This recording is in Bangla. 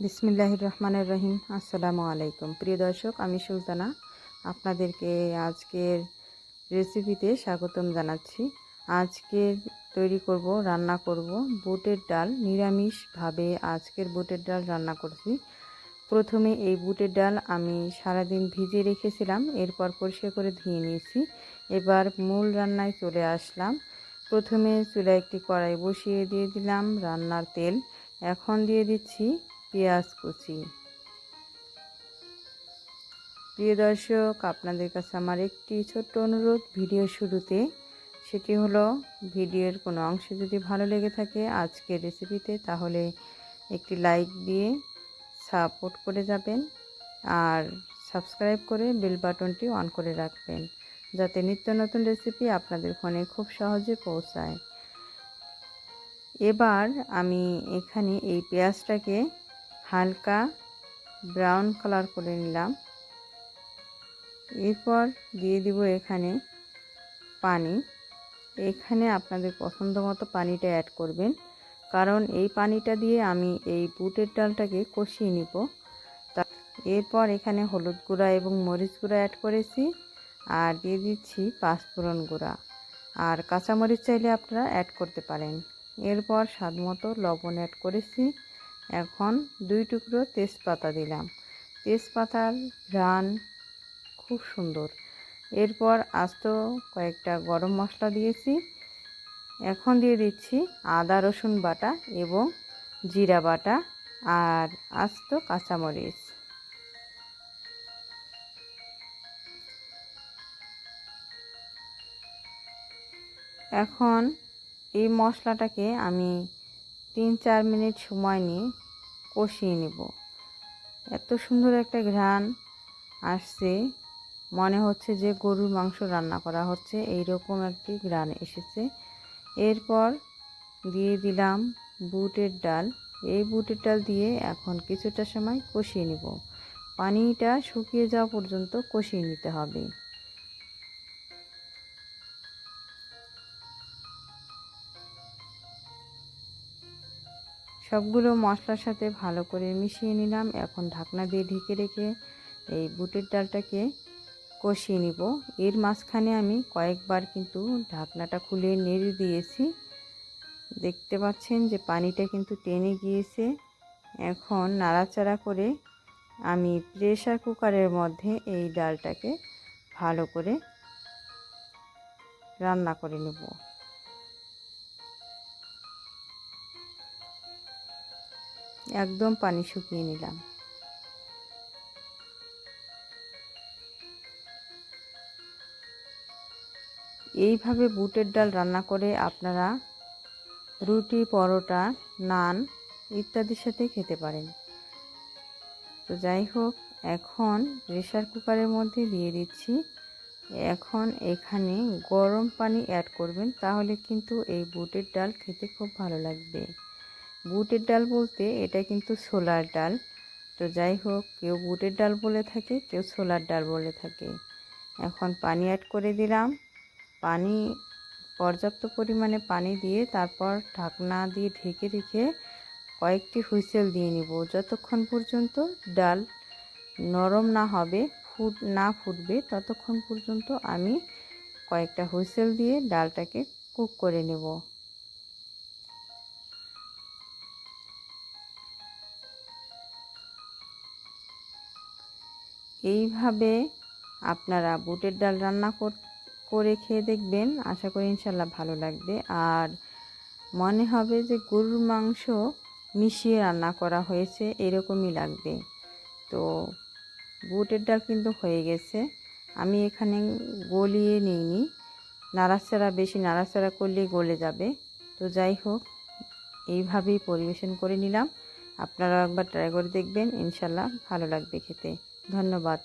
বিসমিল্লাহ রহমানের রহিম। আসসালামু আলাইকুম। প্রিয় দর্শক, আমি সুলতানা। আপনাদেরকে আজকের রেসিপিতে স্বাগতম জানাচ্ছি। আজকে তৈরি করব, রান্না করব বুটের ডাল। নিরামিষভাবে আজকের বুটের ডাল রান্না করছি। প্রথমে এই বুটের ডাল আমি সারাদিন ভিজে রেখেছিলাম, এরপর পরিষ্কার করে ধুয়ে নিয়েছি। এবার মূল রান্নায় চলে আসলাম। প্রথমে চুলায় একটি কড়াই বসিয়ে দিয়ে দিলাম রান্নার তেল। এখন দিয়ে দিচ্ছি পেঁয়াজ কুচি। প্রিয় দর্শক, আপনাদের কাছে আমার একটি ছোট্ট অনুরোধ ভিডিও শুরুতে। সেটি হলো, ভিডিওর কোনো অংশ যদি ভালো লেগে থাকে আজকের রেসিপিতে, তাহলে একটি লাইক দিয়ে সাপোর্ট করে যাবেন আর সাবস্ক্রাইব করে বেল বাটনটি অন করে রাখবেন, যাতে নিত্য নতুন রেসিপি আপনাদের ফোনে খুব সহজে পৌঁছায়। এবার আমি এখানে এই পেঁয়াজটাকে হালকা ব্রাউন কালার করে নিলাম। এরপর দিয়ে দিব এখানে পানি। এখানে আপনাদের পছন্দ মতো পানিটা অ্যাড করবেন। কারণ এই পানিটা দিয়ে আমি এই বুটের ডালটাকে কষিয়ে নিব। তা এরপর এখানে হলুদ গুঁড়া এবং মরিচ গুঁড়া অ্যাড করেছি। আর দিয়ে দিচ্ছি পাঁচফোড়ন গুঁড়া। আর কাঁচামরিচ চাইলে আপনারা অ্যাড করতে পারেন। এরপর স্বাদ মতো লবণ অ্যাড করেছি। এখন দুই টুকরো তেজপাতা দিলাম। তেজপাতার ঘ্রাণ খুব সুন্দর। এরপর আস্ত কয়েকটা গরম মশলা দিয়েছি। এখন দিয়ে দিচ্ছি আদা, রসুন বাটা এবং জিরা বাটা আর আস্ত কাঁচামরিচ। এখন এই মশলাটাকে আমি তিন চার মিনিট সময় নিয়ে কষিয়ে নেব। এত সুন্দর একটা ঘ্রাণ আসছে, মনে হচ্ছে যে গরুর মাংস রান্না করা হচ্ছে এই রকম একটি ঘ্রাণ এসেছে। এরপর দিয়ে দিলাম বুটের ডাল। এই বুটের ডাল দিয়ে এখন কিছুটা সময় কষিয়ে নেব। পানিটা শুকিয়ে যাওয়া পর্যন্ত কষিয়ে নিতে হবে। সবগুলো মশলার সাথে ভালো করে মিশিয়ে নিলাম। এখন ঢাকনা দিয়ে ঢেকে রেখে এই বুটের ডালটাকে কষিয়ে নিব। এর মাঝখানে আমি কয়েকবার কিন্তু ঢাকনাটা খুলে নেড়ে দিয়েছি। দেখতে পাচ্ছেন যে পানিটা কিন্তু টেনে গিয়েছে। এখন নাড়াচাড়া করে আমি প্রেশার কুকারের মধ্যে এই ডালটাকে ভালো করে রান্না করে নেব। একদম পানি শুকিয়ে নিলাম। এইভাবে বুটের ডাল রান্না করে আপনারা রুটি, পরোটা, নান ইত্যাদির সাথে খেতে পারেন। তো যাই হোক, এখন প্রেশার কুকারের মধ্যে দিয়ে দিচ্ছি। এখন এখানে গরম পানি অ্যাড করবেন, তাহলে কিন্তু এই বুটের ডাল খেতে খুব ভালো লাগবে। বুটের ডাল বলতে এটা কিন্তু ছোলার ডাল। তো যাই হোক, কেউ বুটের ডাল বলে থাকে, কেউ ছোলার ডাল বলে থাকে। এখন পানি অ্যাড করে দিলাম। পানি, পর্যাপ্ত পরিমাণে পানি দিয়ে তারপর ঢাকনা দিয়ে ঢেকে রেখে কয়েকটি হুইসেল দিয়ে নিব। যতক্ষণ পর্যন্ত ডাল নরম না হবে, ফুট, না ফুটবে, ততক্ষণ পর্যন্ত আমি কয়েকটা হুইসেল দিয়ে ডালটাকে কুক করে নেব। এইভাবে আপনারা বুটের ডাল রান্না করে খেয়ে দেখবেন। আশা করি ইনশাল্লাহ ভালো লাগবে। আর মনে হবে যে গরুর মাংস মিশিয়ে রান্না করা হয়েছে, এরকমই লাগবে। তো বুটের ডাল কিন্তু হয়ে গেছে। আমি এখানে গলিয়ে নিইনি। নাড়াচাড়া, বেশি নাড়াচাড়া করলে গলে যাবে। তো যাই হোক, এইভাবেই পরিবেশন করে নিলাম। আপনারা একবার ট্রাই করে দেখবেন। ইনশাল্লাহ ভালো লাগবে খেতে। ধন্যবাদ।